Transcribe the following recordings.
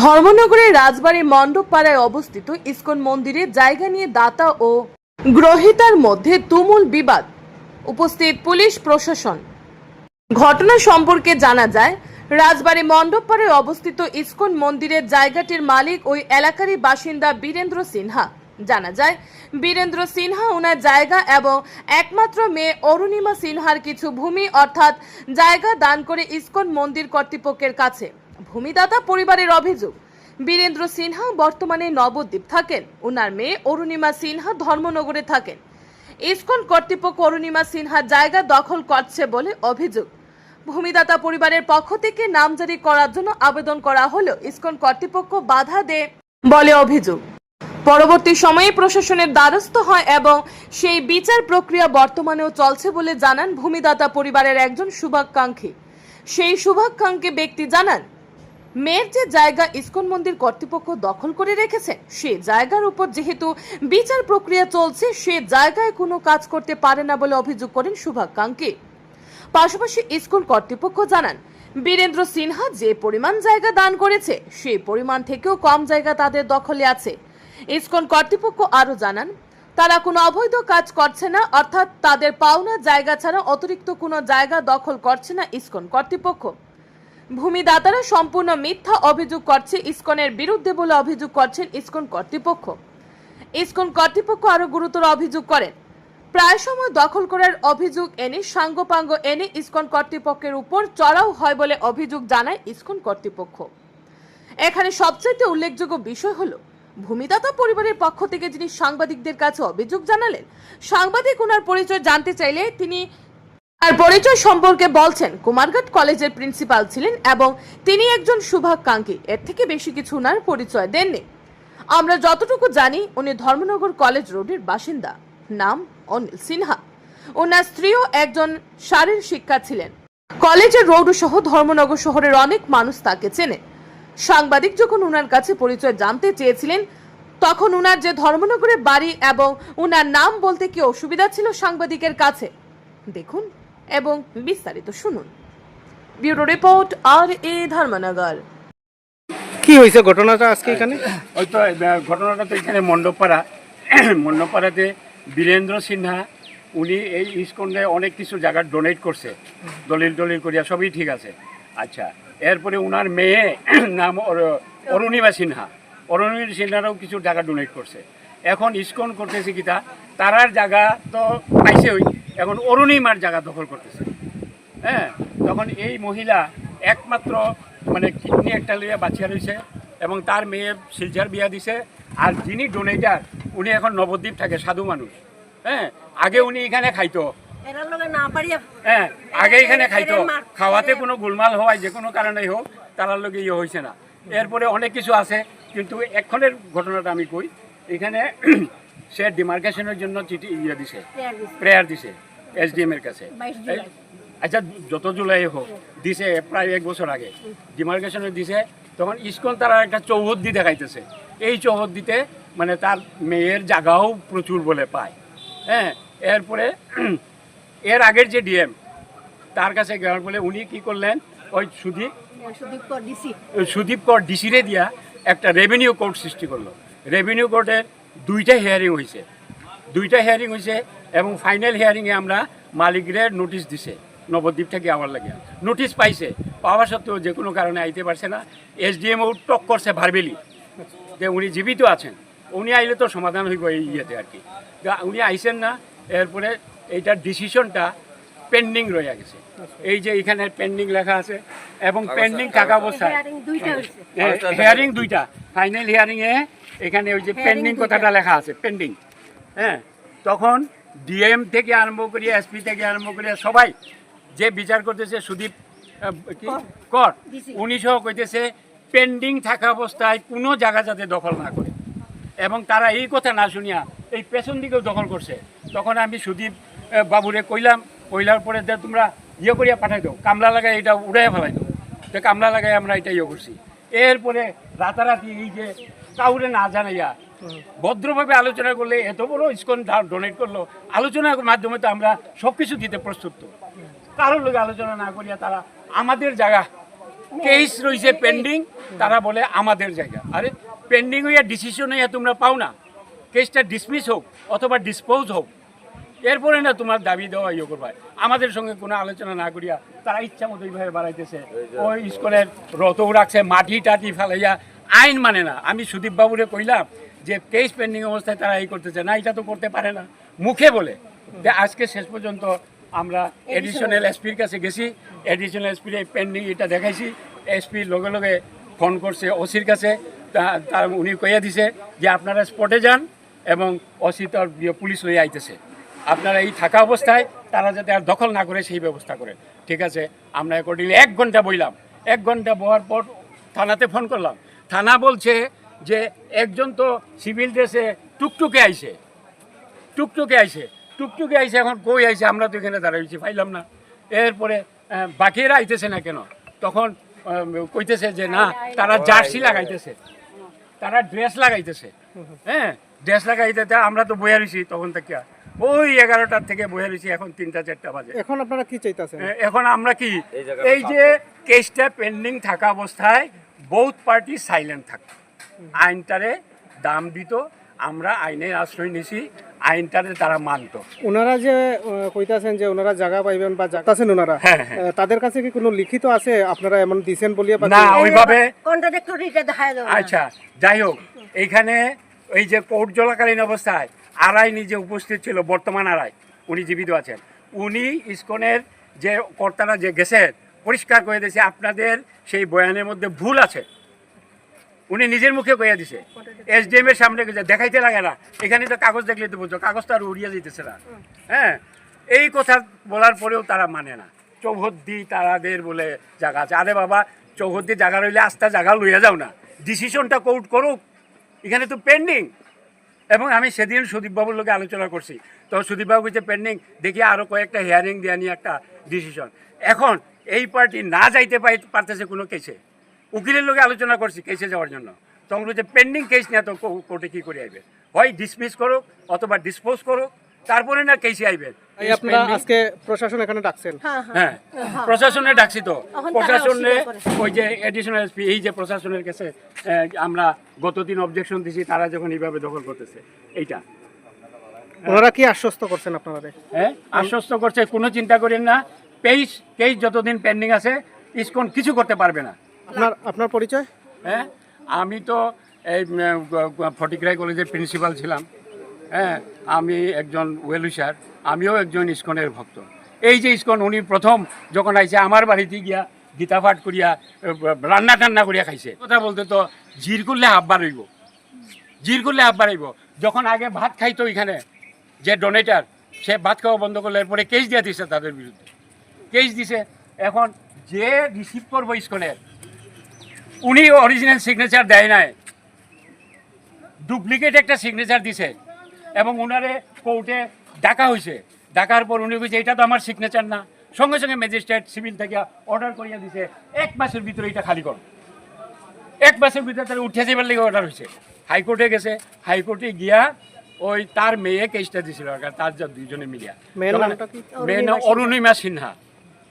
ধর্মনগরের রাজবাড়ী মণ্ডপপাড়ায় অবস্থিত ইসকন মন্দিরে জায়গা নিয়ে দাতা ও গ্রহিতার মধ্যে তুমুল বিবাদ। উপস্থিত পুলিশ প্রশাসন। ঘটনা সম্পর্কে জানা যায়, রাজবাড়ী মণ্ডপপাড়ায় অবস্থিত ইসকন মন্দিরের জায়গাটির মালিক ওই এলাকারই বাসিন্দা বীরেন্দ্র সিনহা। জানা যায়, বীরেন্দ্র সিনহা ওনার জায়গা এবং একমাত্র মেয়ে অরুণিমা সিনহার কিছু ভূমি অর্থাৎ জায়গা দান করে ইসকন মন্দির কর্তৃপক্ষের কাছে। ভূমিদাতা পরিবারের অভিযোগ। বীরেন্দ্র সিনহা বর্তমানে নবদ্বীপ থাকেন। ওনার মেয়ে অরুণিমা সিনহা ধর্মনগরে থাকেন। ইসকন কর্তৃপক্ষ অরুণিমা সিনহা জায়গা দখল করছে বলে অভিযোগ। ভূমিদাতা পরিবারের পক্ষ থেকে নামজারি করার জন্য আবেদন করা হলেও ইসকন কর্তৃপক্ষ বাধা দেয় বলে অভিযোগ। পরবর্তী সময়ে প্রশাসনের দ্বারস্থ হয় এবং সেই বিচার প্রক্রিয়া বর্তমানেও চলছে বলে জানান ভূমিদাতা পরিবারের একজন শুভাকাঙ্ক্ষী। সেই শুভাকাঙ্ক্ষী ব্যক্তি জানান মেয়ের যে জায়গা ইসকন মন্দির কর্তৃপক্ষ দখল করে রেখেছে, সে জায়গার উপর যেহেতু বিচার প্রক্রিয়া চলছে, সে জায়গায় কোনো কাজ করতে পারে না বলে অভিযোগ করেন শুভাকাঙ্ক্ষী পাশাপাশি ইসকন কর্তৃপক্ষ জানান, বীরেন্দ্র সিনহা যে পরিমাণ জায়গা দান করেছে সেই পরিমাণ থেকেও কম জায়গা তাদের দখলে আছে। ইসকন কর্তৃপক্ষ আরও জানান, তারা কোনো অবৈধ কাজ করছে না, অর্থাৎ তাদের পাওনা জায়গা ছাড়া অতিরিক্ত কোনো জায়গা দখল করছে না ইসকন কর্তৃপক্ষ। ভূমিদাতারা সম্পূর্ণ মিথ্যা অভিযোগ করছে, ইসকনের বিরুদ্ধে বলে অভিযোগ করছেন ইসকন কর্তৃপক্ষ। ইসকন কর্তৃপক্ষ আরও গুরুতর অভিযোগ করেন। প্রায় সময় দখল করার অভিযোগ এনে, সাঙ্গপাঙ্গ এনে ইসকন কর্তৃপক্ষের উপর চড়াও হয় বলে অভিযোগ জানায় ইসকন কর্তৃপক্ষ। এখানে সবচাইতে উল্লেখযোগ্য বিষয় হলো, ভূমিদাতা পরিবারের পক্ষ থেকে যিনি সাংবাদিকদের কাছে অভিযোগ জানালেন, সাংবাদিক ওনার পরিচয় জানতে চাইলে তিনি তার পরিচয় সম্পর্কে বলছেন, কুমারঘাট কলেজের প্রিন্সিপাল ছিলেন এবং তিনি একজন শুভাকাঙ্ক্ষী। এর থেকে বেশি কিছু ওনার পরিচয় দেননি। আমরা যতটুকু জানি, উনি ধর্মনগর কলেজ রোডের বাসিন্দা। নাম অনিল সিনহা। ওনার স্ত্রীও একজন শারীর শিক্ষা ছিলেন। কলেজের রোড সহ ধর্মনগর শহরের অনেক মানুষ তাকে চেনে। সাংবাদিক যখন ওনার কাছে পরিচয় জানতে চেয়েছিলেন, তখন উনার যে ধর্মনগরের বাড়ি এবং উনার নাম বলতে কি অসুবিধা ছিল সাংবাদিকের কাছে? দেখুন। এবং বিস্তারিত শুনুন। ব্যুরো রিপোর্ট আর এ ধর্মনগর। কি হয়েছে ঘটনাটা আজকে এখানে? ওই তো ঘটনাটা তো এখানে মণ্ডপপাড়া মণ্ডপপাড়াতে বীরেন্দ্র সিনহা উনি এই ইস্কন্ডে অনেক কিছু জায়গা ডোনেট করছে। দলিল দলিল করিয়া সবই ঠিক আছে। আচ্ছা এরপরে উনার মেয়ে নাম অর- অরুণিমা সিনহা। অরুণিমা সিনহারও কিছু জায়গা ডোনেট করছে। এখন ইস্কন করতেছে কিতা তারার জায়গা তো পাইছে ওই এখন অরুণিমার জায়গা দখল করতেছে। হ্যাঁ তখন এই মহিলা একমাত্র মানে কিডনি একটা লইয়া বাচ্চা রয়েছে এবং তার মেয়ে শিলচার বিয়া দিছে আর যিনি ডোনেটার উনি এখন নবদ্বীপ থাকে সাধু মানুষ। হ্যাঁ আগে উনি এখানে খাইতো। হ্যাঁ আগে এখানে খাইতো। খাওয়াতে কোনো গোলমাল হওয়ায় যে কোনো কারণেই হোক তারার লগে ইয়ে হয়েছে না। এরপরে অনেক কিছু আছে কিন্তু এক্ষণের ঘটনাটা আমি কই এখানে সে ডিমার্কেশনের জন্য চিঠি ইয়ে দিছে প্রেয়ার দিছে। দিছে এসডিএম এর কাছে। আচ্ছা যত জুলাই হোক দিছে প্রায় এক বছর আগে। ডিমার্কেশনে দিছে তখন ইস্কন তারা একটা চৌহদ্দি দেখাইতেছে। এই চৌহদ্দিতে মানে তার মেয়ের জায়গাও প্রচুর বলে পায়। হ্যাঁ এরপরে এর আগের যে ডিএম তার কাছে গেলার বলে উনি কি করলেন ওই সুদীপ সুদীপ কর ডিসি সুদীপ কর ডিসিরে দিয়া একটা রেভিনিউ কোর্ট সৃষ্টি করল। রেভিনিউ কোর্টের দুইটা হিয়ারিং হয়েছে দুইটা হিয়ারিং হয়েছে এবং ফাইনাল হিয়ারিংয়ে আমরা মালিকরে নোটিশ দিছে। নবদ্বীপ থেকে আমার লাগে। নোটিশ পাইছে। পাওয়া সত্ত্বেও যে কোনো কারণে আইতে পারছে না। এসডিএমও টক করছে ভারবেলি যে উনি জীবিত আছেন। উনি আইলে তো সমাধান হইব এই ইয়েতে আর কি। উনি আইসেন না। এরপরে এইটার ডিসিশনটা পেন্ডিং রয়ে গেছে। এই যে এখানে পেন্ডিং লেখা আছে এবং পেন্ডিং থাকা অবস্থায় হেয়ারিং দুইটা ফাইনাল হিয়ারিং এ এখানে ওই যে পেন্ডিং কথাটা লেখা আছে পেন্ডিং হ্যাঁ তখন ডিএম থেকে আরম্ভ করিয়া এসপি থেকে আরম্ভ করিয়া সবাই যে বিচার করতেছে সুদীপ কি? কর। উনি সহ কইতেছে পেন্ডিং থাকা অবস্থায় কোনো জায়গা যাতে দখল না করে। এবং তারা এই কথা না শুনিয়া এই পেছন দিকেও দখল করছে। তখন আমি সুদীপ বাবুরে কইলাম কইলার পরে যে তোমরা ইয়ে করিয়া পাঠাই দাও, কামলা লাগাই এটা উড়াই ফেলাই দাও। তো কামলা লাগাই আমরা এটা ইয়ে করছি। এরপরে রাতারাতি এই যে কাউরে না জানাইয়া ভদ্রভাবে আলোচনা করলে, এত বড় ইস্কন ডোনেট করল আলোচনার মাধ্যমে তো আমরা সব কিছু দিতে প্রস্তুত। তো। কারোর লোক আলোচনা না করিয়া তারা আমাদের জায়গা কেস রয়েছে পেন্ডিং তারা বলে আমাদের জায়গা। আরে পেন্ডিং হইয়া ডিসিশন হইয়া তোমরা পাও না। কেসটা ডিসমিস হোক অথবা ডিসপোজ হোক এরপরে না তোমার দাবি দেওয়া ইয়ে করবা। আমাদের সঙ্গে কোনো আলোচনা না করিয়া তারা ইচ্ছা মতো এইভাবে বাড়াইতেছে। ওই স্কুলের রতও রাখছে মাটি টাটি ফেলাইয়া আইন মানে না। আমি সুদীপ বাবুরে কইলাম যে কেস পেন্ডিং অবস্থায় তারা এই করতেছে। না এটা তো করতে পারে না। মুখে বলে যে আজকে শেষ পর্যন্ত আমরা এডিশনাল এসপির কাছে গেছি। এডিশনাল এসপির এই পেন্ডিং এটা দেখাইছি। এসপির লগে লগে ফোন করছে ওসির কাছে। তা- তার উনি কইয়া দিছে যে আপনারা স্পটে যান এবং ওসি তার পুলিশ লইয়া আইতেছে। আপনারা এই থাকা অবস্থায় তারা যাতে আর দখল না করে সেই ব্যবস্থা করে ঠিক আছে? আমরা অ্যাকর্ডিংলি এক ঘণ্টা বইলাম। এক ঘণ্টা বহার পর থানাতে ফোন করলাম। থানা বলছে যে একজন তো সিভিল ড্রেসে টুকটুকে আইছে। টুকটুকে আইছে। টুকটুকে আইছে এখন কই আইছে? আমরা তো এখানে দাঁড়াইছি পাইলাম না। এরপরে বাকিরা আইতেছে না কেন? তখন কইতেছে যে না, তারা জার্সি লাগাইতেছে। তারা ড্রেস লাগাইতেছে। হ্যাঁ? ড্রেস লাগাইতে আমরা তো বইয়া রয়েছি তখন থেকে ওই এগারোটার থেকে বইয়া রয়েছি এখন তিনটা চারটা বাজে। এখন আপনারা কি চাইতেছেন? এখন আমরা কি? এই যে কেসটা পেন্ডিং থাকা অবস্থায় বহুত পার্টি সাইলেন্ট থাকত আইনটারে দাম দিত আমরা আইনের আশ্রয় নিছি আইনটারে তারা মানত। ওনারা যে কইতাছেন যে ওনারা জায়গা পাইবেন বা যাতাছেন ওনারা? হ্যাঁ, হ্যাঁ। তাদের কাছে কি কোনো লিখিত আছে? আপনারা এমন দিছেন বলিয়া না ওইভাবে কন্ট্রাডিক্টরিটা দেখা আচ্ছা যাই হোক এইখানে এই যে কোর্ট চলাকালীন অবস্থায় আড়াই নিজে উপস্থিত ছিল বর্তমান আড়াই উনি জীবিত আছেন। উনি ইসকনের যে কর্তারা যে গেছেন পরিষ্কার করে দিয়েছে আপনাদের সেই বয়ানের মধ্যে ভুল আছে। উনি নিজের মুখে কইয়া দিছে। এসডিএম এর সামনে গেছে দেখাইতে লাগে না। এখানে তো কাগজ দেখলে তো বুঝছ কাগজ তো আর উড়িয়ে যেতেছে না। হ্যাঁ এই কথা বলার পরেও তারা মানে না। চৌহদ্দি তারাদের বলে জায়গা আছে। আরে বাবা চৌহদ্দি জায়গা রইলে আস্তা জায়গা লইয়া যাও না। ডিসিশনটা কোর্ট করুক। এখানে তো পেন্ডিং এবং আমি সেদিন সুদীপবাবুর লোকে আলোচনা করছি। তো সুদীপবাবু কিছু পেন্ডিং দেখি আরও কয়েকটা হিয়ারিং দেওয়া নিয়ে একটা ডিসিশন এখন এই পার্টি না যাইতে পারতেছে কোনো কেসে উকিলের লোকে আলোচনা করছি কেসে যাওয়ার জন্য। তখন বলছে পেন্ডিং কেস নিয়ে তো কোর্টে কী করে আইবে? হয় ডিসমিস করুক অথবা ডিসপোজ করুক, তারপরে না কেসে আইবেন আপনারা আজকে প্রশাসন এখানে ডাকছেন। হ্যাঁ হ্যাঁ। হ্যাঁ প্রশাসনে ডাকছি তো। প্রশাসনে ওই যে এডিশনাল এসপি এই যে প্রশাসনের কাছে আমরা গত দিন অবজেকশন দিছি তারা যখন এইভাবে দখল করতেছে এইটা। ওনারা কি আশ্বস্ত করছেন আপনারা হ্যাঁ আশ্বস্ত করছে কোনো চিন্তা করেন না। পেইস কেস যতদিন পেন্ডিং আছে ইসকন কিছু করতে পারবে না। আপনার আপনার পরিচয়? হ্যাঁ আমি তো এই ফটিকরাই কলেজের প্রিন্সিপাল ছিলাম। হ্যাঁ আমি একজন ওয়েলুসার আমিও একজন ইস্কনের ভক্ত। এই যে ইস্কন, উনি প্রথম যখন আইছে, আমার বাড়িতে গিয়া গীতা পাঠ করিয়া রান্না টান্না করিয়া খাইছে। কথা বলতে তো, জির করলে হাফ বাড়াইব জির করলে হাফ বাড়াইব যখন আগে ভাত খাইতো এখানে যে ডোনেটার সে ভাত খাওয়া বন্ধ করলে এরপরে কেস দিয়ে দিছে তাদের বিরুদ্ধে। কেস দিছে। এখন যে রিসিভ করব ইস্কনের, উনি অরিজিনাল সিগনেচার দেয় নাই। ডুপ্লিকেট একটা সিগনেচার দিছে। এবং উনারে কোর্টে ডাকা হয়েছে। ডাকার পর উনি কইছে এটা তো আমার সিগনেচার না। সঙ্গে সঙ্গে ম্যাজিস্ট্রেট সিভিল থেকে অর্ডার করিয়া দিছে এক মাসের ভিতরে এটা খালি করো। এক মাসের ভিতরে তারা উঠে যাবার লেগে অর্ডার হয়েছে। হাইকোর্টে গেছে হাইকোর্টে গিয়া ওই তার মেয়ে কেসটা দিছিল আর তার যা দুইজনে মিলিয়া। মেয়ের? মেয়ের নাম অরুণিমা সিনহা।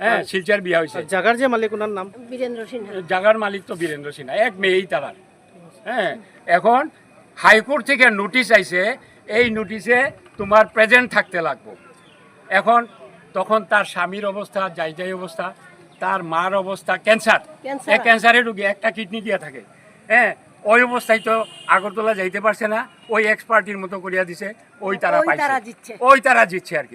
হ্যাঁ শিলচার বিয়া হয়েছে। আর জায়গার যে মালিক ওনার নাম? বীরেন্দ্র সিনহা। জাগার মালিক তো বীরেন্দ্র সিনহা এক মেয়েই তারার। হ্যাঁ এখন হাইকোর্ট থেকে নোটিশ আইছে এই নোটিশে তোমার প্রেজেন্ট থাকতে লাগবো। এখন তখন তার স্বামীর অবস্থা যাই যাই অবস্থা তার মার অবস্থা ক্যান্সার ক্যান্সারে ক্যান্সারের রুগী একটা কিডনি দিয়ে থাকে। হ্যাঁ ওই অবস্থায় তো আগরতলা যাইতে পারছে না ওই এক্সপার্টির মতো করিয়া দিছে ওই তারা পাইছে। ওই তারা জিতছে আর কি।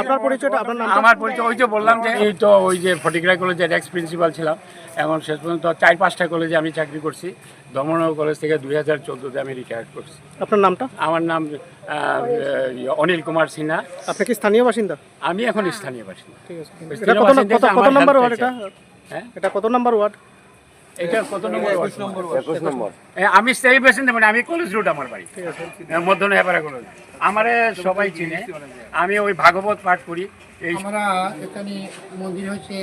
আপনার পরিচয়টা আপনার নাম আমার পরিচয় ওই যে বললাম যে এই তো ওই যে ফটিকরাই কলেজের এক্স প্রিন্সিপাল ছিলাম এখন শেষ পর্যন্ত চার পাঁচটা কলেজে আমি চাকরি করছি। ধর্মনগর কলেজ থেকে দুই হাজার চোদ্দোতে আমি রিটায়ার করছি। আপনার নামটা? আমার নাম আহ, ইয়ে, অনিল কুমার সিনহা। আপনি কি স্থানীয় বাসিন্দা? আমি এখন স্থানীয় বাসিন্দা। ঠিক আছে। কত নম্বর ওয়ার্ড এটা? হ্যাঁ? এটা কত নম্বর ওয়ার্ড? এটা কত নম্বর? এ, আমি স্থায়ী বাসিন্দা মানে আমি কলেজ রোড আমার বাড়ি। মধ্য নেপাড়া কলেজ আমারে সবাই চিনে। আমি ওই ভাগবত পাঠ করি। এই আমরা এখানে মন্দির হচ্ছে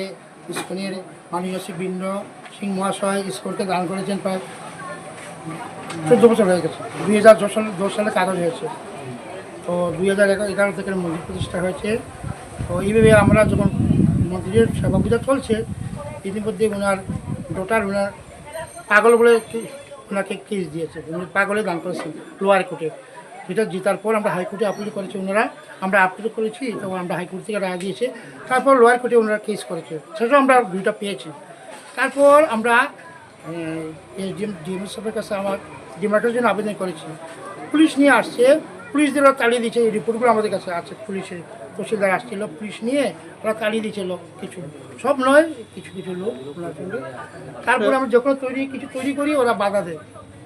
ইস্কনের মাননীয় শ্রী বীন্দ্র সিং মহাশয় স্কুলকে দান করেছেন প্রায় চোদ্দ বছর হয়ে গেছে। দুই হাজার দশ সালে কাগজ হয়েছে। তো দুই হাজার এগারো থেকে মন্দির প্রতিষ্ঠা হয়েছে। তো এইভাবে আমরা যখন মন্দিরের সেবা পূজা চলছে ইতিমধ্যে ওনার ডোটার ওনার পাগল বলে ওনাকে কেস দিয়েছে। উনি পাগলে দান করেছেন লোয়ার কোর্টে। যেটা জেতার পর আমরা হাইকোর্টে আপিল করেছি ওনারা আমরা আপিল করেছি, তো আমরা হাইকোর্ট থেকে রায় দিয়েছে। তারপর লোয়ার কোর্টে ওনারা কেস করেছে। সেটাও আমরা দুইটা পেয়েছি। তারপর আমরা ডিএম সাহেবের কাছে আমার ডিমার্টের জন্য আবেদন করেছি। পুলিশ নিয়ে আসছে। পুলিশদেরও তাড়িয়ে দিয়েছে। এই রিপোর্টগুলো আমাদের কাছে আছে। পুলিশের তহসিলদার আসছিল পুলিশ নিয়ে ওরা তাড়িয়ে দিয়েছে লোক কিছু। সব নয় কিছু কিছু লোক ওনার সঙ্গে। তারপরে আমরা যখন তৈরি কিছু তৈরি করি ওরা বাধা দেয়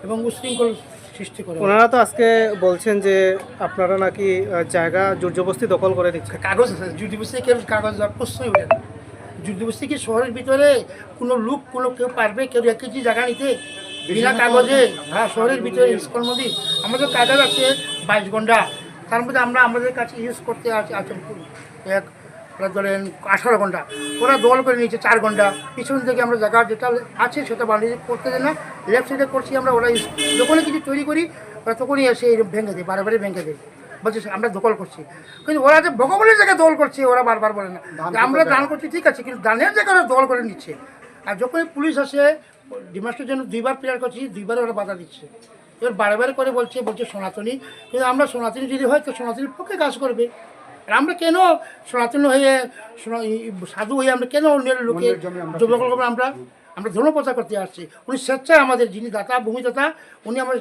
এবং উশৃঙ্খল সৃষ্টি করে। ওনারা তো আজকে বলছেন যে আপনারা নাকি জায়গা জোরজবস্তি দখল করে দিচ্ছে কাগজ আছে জুডিবস্তি কেউ কাগজ প্রশ্নই ওঠে না। জুডিবস্তি কি শহরের ভিতরে কোনো লোক কোনো কেউ পারবে? কেউ এক কেজি জায়গা নিতে? বিনা কাগজে। হ্যাঁ শহরের ভিতরে ইস্কন নদী। আমাদের কাগজ আছে বাইশ ঘণ্টা। তার মধ্যে আমরা আমাদের কাছে ইউজ করতে আছে আছে এক ধরেন আঠারো ঘণ্টা ওরা দল করে নিয়েছে চার ঘণ্টা। পিছন থেকে আমরা জায়গা যেটা আছে সেটা বানিয়ে করতে দেয় না। লেফট সাইডে করছি আমরা ওরা use- যখনই কিছু তৈরি করি ওরা তখনই এসে ভেঙে দেয় বারে বারে ভেঙে দেয়। বলছে আমরা দখল করছি। কিন্তু ওরা যে ভগবানের জায়গায় দল করছে ওরা বারবার বলে না। আমরা দান করছি ঠিক আছে কিন্তু দানের জায়গায় ওরা দল করে নিচ্ছে। আর যখনই পুলিশ আসে ডিমাস্টের জন্য দুইবার প্লেয়ার করছি দুইবার ওরা বাধা দিচ্ছে। এবার বারে বারে করে বলছে বলছে সনাতনী। কিন্তু আমরা সনাতনী যদি হয় তো সনাতনীর পক্ষে কাজ করবে। আর আমরা কেন সনাতন হয়ে সাধু হয়ে আমরা কেন অন্যের লোকে করব আমরা আমরা ধর্মপ্রচার করতে আসছি। উনি স্বেচ্ছায় আমাদের যিনি দাতা ভূমিদাতা উনি আমার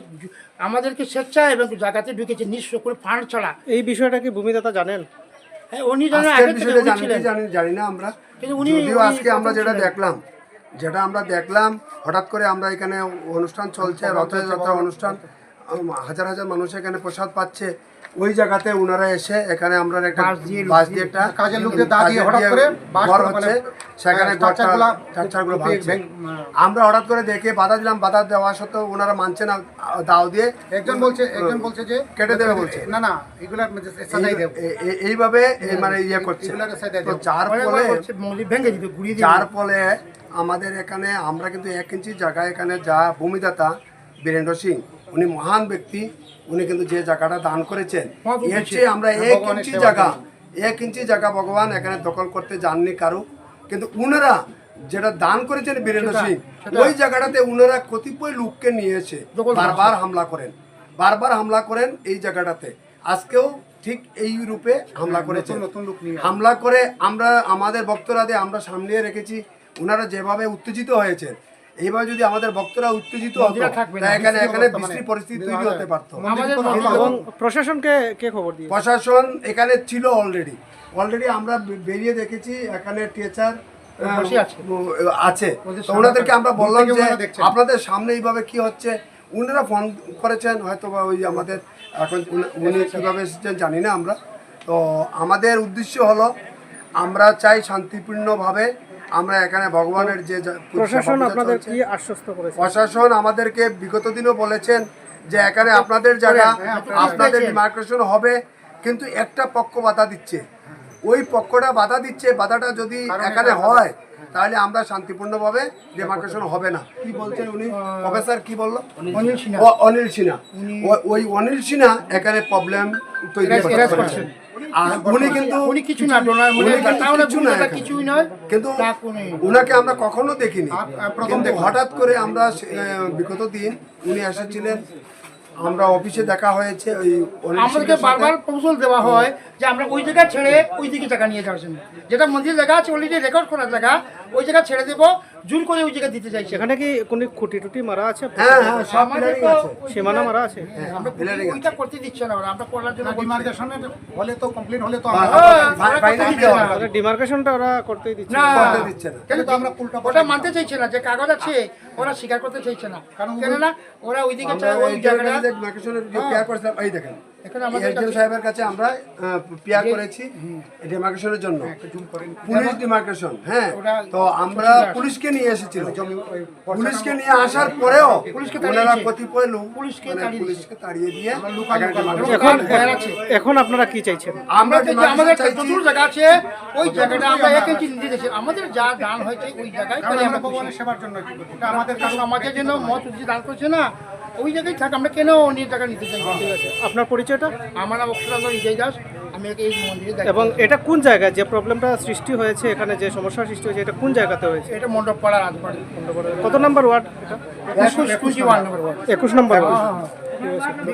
আমাদেরকে স্বেচ্ছায় এবং জায়গাতে ঢুকেছে নিঃস্ব করে ফান্ড ছাড়া। এই বিষয়টা কি ভূমিদাতা জানেন? হ্যাঁ উনি জানেন আগে জানি না আমরা। কিন্তু উনি- আজকে আমরা যেটা দেখলাম যেটা আমরা দেখলাম হঠাৎ করে আমরা এখানে অনুষ্ঠান চলছে রথযাত্রা অনুষ্ঠান। হাজার হাজার মানুষ এখানে প্রসাদ পাচ্ছে। ওই জায়গাতে ওনারা এসে এখানে আমরা একটা বাস দিয়ে একটা কাজের লোকদের দা দিয়ে হঠাৎ করে ঘর হচ্ছে। সেখানে ভাঙছে আমরা হঠাৎ করে দেখে বাধা দিলাম। বাধা দেওয়া সত্ত্বেও ওনারা মানছে না দাও দিয়ে। একজন বলছে একজন বলছে যে কেটে দেবে বলছে। না না এগুলা এইভাবে মানে ইয়ে করছে। তো যার ফলে যার ফলে আমাদের এখানে আমরা কিন্তু এক ইঞ্চি জায়গায় এখানে যা ভূমিদাতা বীরেন্দ্র সিং। উনি মহান ব্যক্তি উনি কিন্তু যে জায়গাটা দান করেছেন এর চেয়ে আমরা এক ইঞ্চি জায়গা এক ইঞ্চি জায়গা ভগবান এখানে দখল করতে যাননি কারও। কিন্তু উনারা যেটা দান করেছেন বীরেন্দ্র সিং ওই জায়গাটাতে উনারা কতিপয় লোককে নিয়ে এসে দখল বারবার হামলা করেন বারবার হামলা করেন এই জায়গাটাতে। আজকেও ঠিক এই রূপে হামলা লোক নিয়ে হামলা করে আমরা আমাদের ভক্তরাদের আমরা সামলিয়ে রেখেছি ওনারা যেভাবে উত্তেজিত হয়েছে এইভাবে যদি আমাদের ভক্তরা উত্তেজিত হতো এখানে এখানে বৃষ্টির পরিস্থিতি তৈরি হতে পারতো। প্রশাসনকে কে খবর দিয়ে প্রশাসন এখানে ছিল অলরেডি অলরেডি আমরা বেরিয়ে দেখেছি এখানে টিচার আছে। আছে। তো ওনাদেরকে আমরা বললাম যে আপনাদের সামনে এইভাবে কি হচ্ছে? উনারা ফোন করেছেন হয়তো বা ওই আমাদের এখন উনি- উনি কীভাবে এসেছেন জানি না আমরা। তো আমাদের উদ্দেশ্য হলো আমরা চাই শান্তিপূর্ণভাবে আমরা এখানে ভগবানের যে প্রশাসন আপনাদের কি আশ্বস্ত করেছে? প্রশাসন আমাদেরকে বিগত দিনও বলেছেন যে এখানে আপনাদের জায়গা আপনাদের ডিমার্কেশন হবে কিন্তু একটা পক্ষ বাধা দিচ্ছে। ওই পক্ষটা বাধা দিচ্ছে বাধাটা যদি এখানে হয় তাহলে আমরা শান্তিপূর্ণভাবে ডিমার্কেশন হবে না। কি বলছেন উনি? প্রফেসর কি বলল? অনিল সিনহা। অনিল সিনহা। ওই অনিল সিনহা এখানে প্রবলেম তৈরি করছেন। আর উনি কিন্তু উনি কিছু না ডোনার উনি তাহলে কিছু না কিছুই নয়। কিন্তু উনাকে আমরা কখনো দেখিনি। কিন্তু হঠাৎ করে আমরা বিগত দিন উনি এসেছিলেন। আমরা অফিসে দেখা হয়েছে ওই অনিল আমাদেরকে বারবার প্রপোজাল দেওয়া হয় যে আমরা ওই জায়গা ছেড়ে ওই দিকে জায়গা নিয়ে যাওয়ার জন্য। যেটা মন্দির জায়গা আছে অলরেডি রেকর্ড করা জায়গা ওই জায়গা ছেড়ে দেবো। জোর করে ওই জায়গা দিতে চাইছে এখানে কি কোনো খুঁটি টুটি মারা আছে? হ্যাঁ হ্যাঁ সব আমাদের তো আছে। সীমানা মারা আছে? আমরা pillar-ing ওইটা করতে দিচ্ছে না আমরা করার জন্য। ডিমার্কেশনে হলে তো কমপ্লিট হলে তো আমরা হ্যাঁ, না। হবে। ডিমার্কেশনটা ওরা করতেই দিচ্ছে না। না। করতে দিচ্ছে না। কেন তো আমরা উল্টা ওটা মানতে চাইছে না যে কাগজ আছে ওরা স্বীকার করতে চাইছে না। কারণ কেননা ওরা ওইদিকে চায় ওই জায়গাটা জায়গায় যে demarcation-এর যে পেয়ার করেছিলাম, এই দেখেন। এখানে আমাদের এসডিএম সাহেবের কাছে আমরা পেয়ার করেছি ডিমার্কেশনের জন্য। পুলিশ ডিমার্কেশন হ্যাঁ। তো আমরা পুলিশকে নিয়ে এসেছিলাম। পুলিশকে নিয়ে আসার পরেও ওনারা কতিপয় লোক পুলিশকে পুলিশকে তাড়িয়ে দিয়ে এখন কার্ড ফায়ার আছে। এখন আপনারা কি চাইছেন? আমরা আমাদের যতদূর জায়গা আছে। ওই জায়গাটা আমরা এক ইঞ্চি নিতে আমাদের যা দান হয়েছে ওই জায়গায় আমরা আমরা ভগবানের সেবার জন্য আমাদের কারণ। আমাদের জন্য মত দান করছে না। ওই জায়গায় থাক আমরা কেন অন্য জায়গা নিতে চাই ঠিক আছে আপনার পরিচয়টা আমার নাম অক্ষরাঙ্গ বিজয় দাস আমি এই মন্দিরে এবং এটা কোন জায়গায় যে প্রবলেমটা সৃষ্টি হয়েছে এখানে যে সমস্যা সৃষ্টি হয়েছে এটা কোন জায়গাতে হয়েছে এটা মণ্ডপ রাজপাড়া কত নম্বর ওয়ার্ড এটা একুশ নম্বর ওয়ার্ড একুশ নম্বর ওয়ার্ড হ্যাঁ, হ্যাঁ।